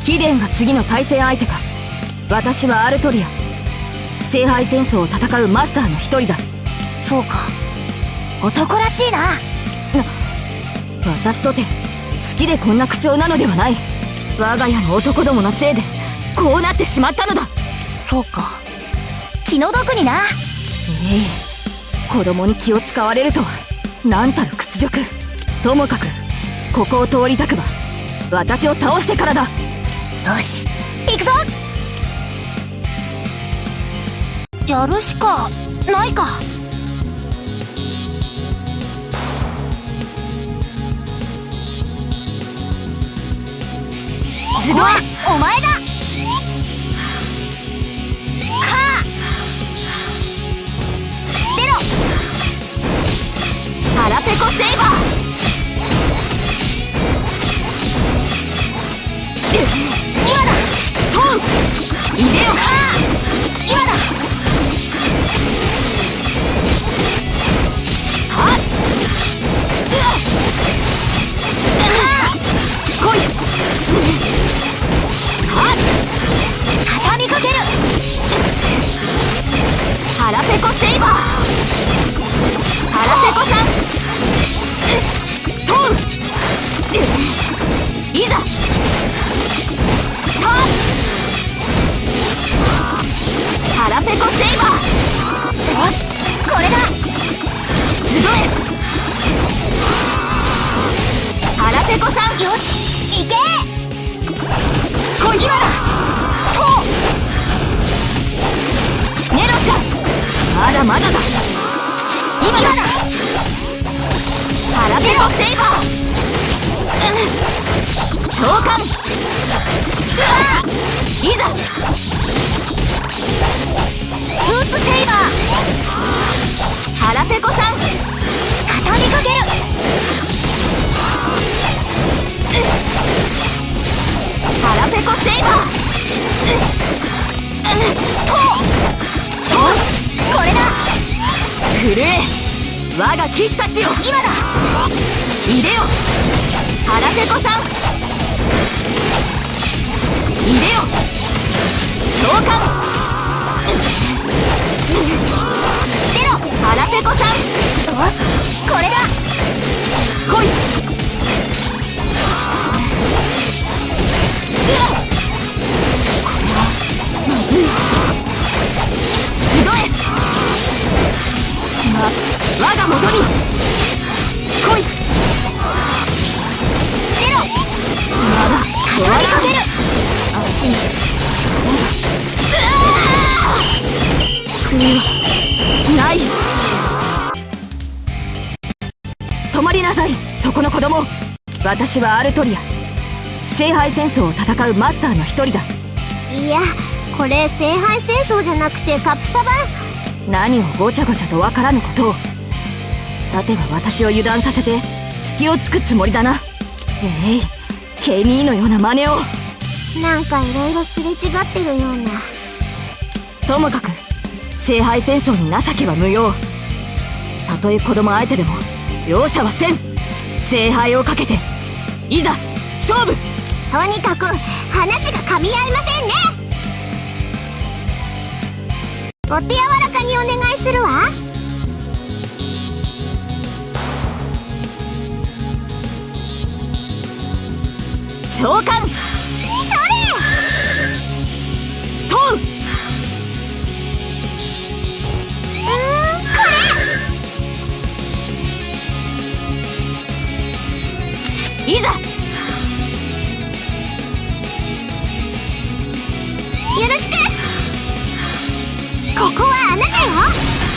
貴殿が次の対戦相手か。私はアルトリア。聖杯戦争を戦うマスターの一人だ。そうか。男らしいな。私とて好きでこんな口調なのではない。我が家の男どものせいでこうなってしまったのだ。そうか。気の毒にな。ええ。子供に気を使われるとは。何たる屈辱。ともかくここを通りたくば。私を倒してからだよし行くぞ。やるしかないか。集えお前だ。はあ。出ろ。腹ペコセイバー。今だトウよし行け！来い今だ！とネロちゃんまだまだだ。今だ！腹ペコセイバー。召喚いざ！スーツセイバー。腹ペコさん畳みかける。震え我が騎士たちよ今だ。いでよ。腹ペコさん。いでよ。召喚。出ろ腹ペコさん。よしこれだ。来い。国はない。止まりなさい。そこの子供。私はアルトリア。聖杯戦争を戦うマスターの一人だ。いやこれ聖杯戦争じゃなくてカプサ版何をごちゃごちゃとわからぬことを。さては私を油断させて隙をつくつもりだな。えいケミーのような真似を。なんかいろいろすれ違ってるような。ともかく聖杯戦争に情けは無用。たとえ子供相手でも容赦はせん。聖杯をかけていざ勝負。とにかく話が噛み合いませんね。お手柔らかにお願いするわ。召喚いざ。よろしく。ここはあなたよ。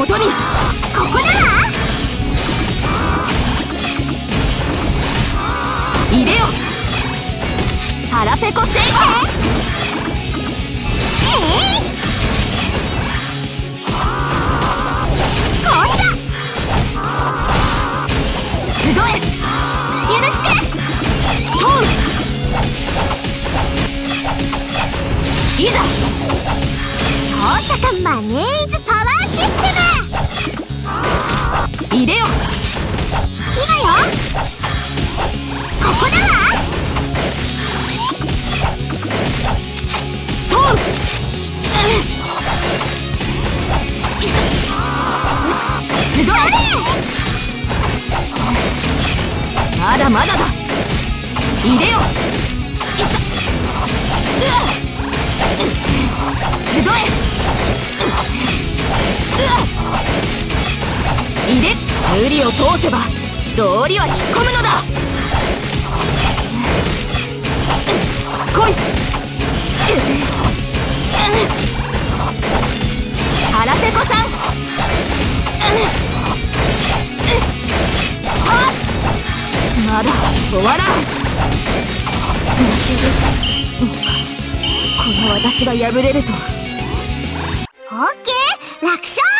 元に。ここだ。入れよ。腹ペコせい、いざ。大阪マネーズパワーシステム。入れよ今よ。ここだわ。トン、うん、集うまだまだだ。入れよすごいう集え。れ無理を通せば道理は引っ込むのだ。来い。腹ペコさん。まだ終わらん。負けるこの私が敗れるとオッケー。楽勝。